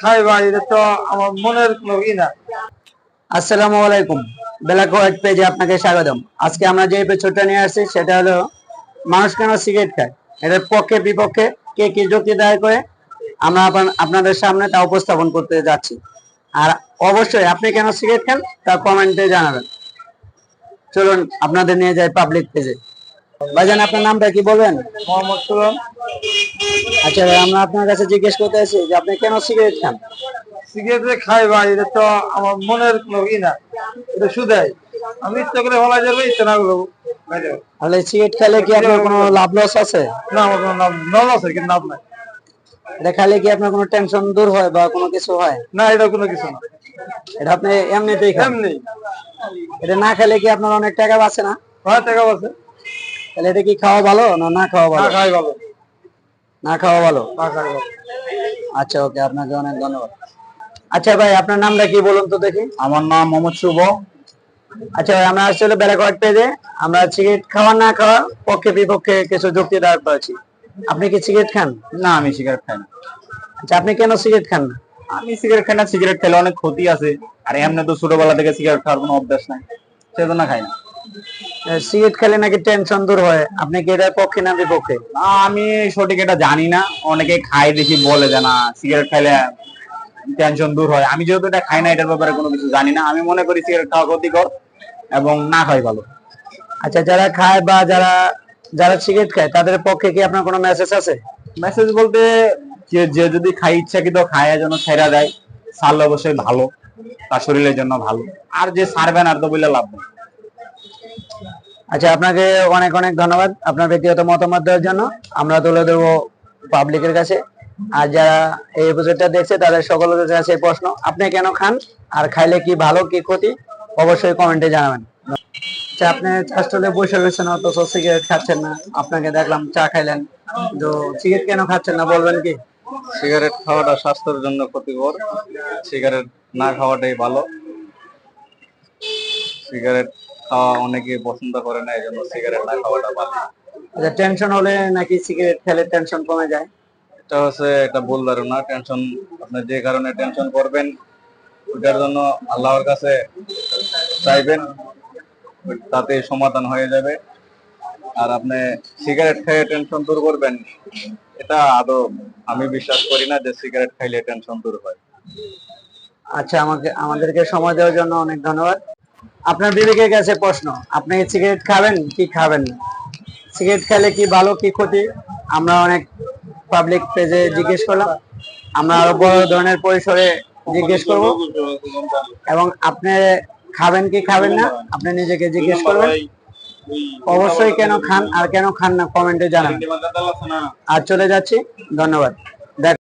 খাই ভাই এটা তো মনের কোনো না। আসসালামু আলাইকুম। ব্ল্যাক হোয়াইট পেজে আপনাকে স্বাগতম। আজকে আমরা যে এপিসোডটা নিয়ে আসছি, সেটা হলো, মানুষ কেন সিগারেট খায়? এটার পক্ষে, বিপক্ষে, কে কি যুক্তি দায় করে? আমরা আপন- আপনাদের সামনে তা উপস্থাপন করতে যাচ্ছি। আর অবশ্যই, আপনি কেন সিগারেট খান? তা কমেন্টে জানাবেন। চলুন, আপনাদের নিয়ে যাই পাবলিক পেজে ভাইজান আপনার নামটা কি বলবেন? মোহাম্মদ সুলন আচ্ছা ভাই আমরা আপনার কাছে জিজ্ঞেস করতে আছি যে আপনি কেন সিগারেট খান? সিগারেট খাই ভাই এটা তো আমার মনের কোনো ই না এটা সুদাই। আমি ইচ্ছা করে বলা যাবে ইচ্ছা না করব তাহলে সিগারেট খেলে কি আপনার কোনো লাভ লস আছে? না আমার কোনো নাম নল আছে কিন্তু নাম নাই। এটা খেলে কি আপনার কোনো টেনশন দূর হয় বা কোনো কিছু হয়? না এটা কোনো কিছু না। এটা আপনি এমনিতেই খান? এমনি। এটা না খেলে কি আপনার অনেক টাকা বাঁচে না? ভাই টাকা আছে তাহলে এটা কি খাওয়া ভালো না না খাওয়া না ভালো। না খাওয়া ভালো? না খাই ভালো। আচ্ছা ওকে আপনাকে অনেক ধন্যবাদ। আচ্ছা ভাই আপনার নামটা কি বলুন তো দেখি? আমার নাম মোহাম্মদ শুভ। আচ্ছা ভাই আমরা আসলে বেলাকোয়াট পেজে। আমরা সিগারেট খাওয়া না খাওয়া পক্ষে বিপক্ষে কিছু যুক্তি দাঁড় করেছি। আপনি কি সিগারেট খান? না আমি সিগারেট খাই না। আচ্ছা আপনি কেন সিগারেট খান? না আমি সিগারেট খাই না সিগারেট খেলে অনেক ক্ষতি আছে। আর এমনি তো ছোটবেলা থেকে সিগারেট খাওয়ার কোনো অভ্যাস নাই। সেজন্য খাই না। সিগারেট খেলে নাকি টেনশন দূর হয়। আপনি কি এটার পক্ষে না বিপক্ষে? আমি সঠিক এটা জানি না। অনেকে খায় দেখি বলে যে না সিগারেট খাইলে টেনশন দূর হয়। আমি যেহেতু এটা খাই না এটার ব্যাপারে কোনো কিছু জানি না। আমি মনে করি সিগারেট খাওয়া ক্ষতিকর এবং না খাই ভালো। আচ্ছা যারা খায় বা যারা যারা সিগারেট খায় তাদের পক্ষে কি আপনার কোনো মেসেজ আছে? মেসেজ বলতে যে যে যদি খাই ইচ্ছা ইচ্ছাকৃত খায় যেন ছেড়া দেয় ছাড়লে অবশ্যই ভালো। তার শরীরের জন্য ভালো। আর যে সারবেন আর তো বললে লাভ নেই। আচ্ছা আপনাকে অনেক অনেক ধন্যবাদ আপনার ব্যক্তিগত মতামত দেওয়ার জন্য। আমরা তুলে দেবো পাবলিকের কাছে। আর যারা এই এপিসোডটা দেখছে, তাদের সকলের কাছে প্রশ্ন, আপনি কেন খান? আর খাইলে কি ভালো, কি ক্ষতি? অবশ্যই কমেন্টে জানাবেন। আচ্ছা আপনি চাষটলে বসে রয়েছেন, অথচ সিগারেট খাচ্ছেন না। আপনাকে দেখলাম চা খাইলেন। তো সিগারেট কেন খাচ্ছেন না, বলবেন কি? সিগারেট খাওয়াটা স্বাস্থ্যের জন্য ক্ষতিকর। সিগারেট না খাওয়াটাই ভালো। সিগারেট খাওয়া অনেকে পছন্দ করে না এই জন্য সিগারেট না খাওয়াটা ভালো আচ্ছা টেনশন হলে নাকি সিগারেট খেলে টেনশন কমে যায়? এটা হচ্ছে একটা ভুল ধারণা টেনশন আপনি যে কারণে টেনশন করবেন ওটার জন্য আল্লাহর কাছে চাইবেন তাতে সমাধান হয়ে যাবে। আর আপনি সিগারেট খেয়ে টেনশন দূর করবেন এটা আদৌ আমি বিশ্বাস করি না যে সিগারেট খাইলে টেনশন দূর হয়। আচ্ছা আমাকে আমাদেরকে সময় দেওয়ার জন্য অনেক ধন্যবাদ। আপনার বিবেকের কাছে প্রশ্ন, আপনি সিগারেট খাবেন কি খাবেন না? সিগারেট খেলে কি ভালো, কি ক্ষতি? আমরা অনেক পাবলিক পেজে জিজ্ঞেস করলাম। আমরা আরও বড় ধরনের পরিসরে জিজ্ঞেস করব। এবং আপনি খাবেন কি খাবেন না, আপনি নিজেকে জিজ্ঞেস করবেন। অবশ্যই কেন খান আর কেন খান না, কমেন্টে জানান। আর চলে যাচ্ছি। ধন্যবাদ।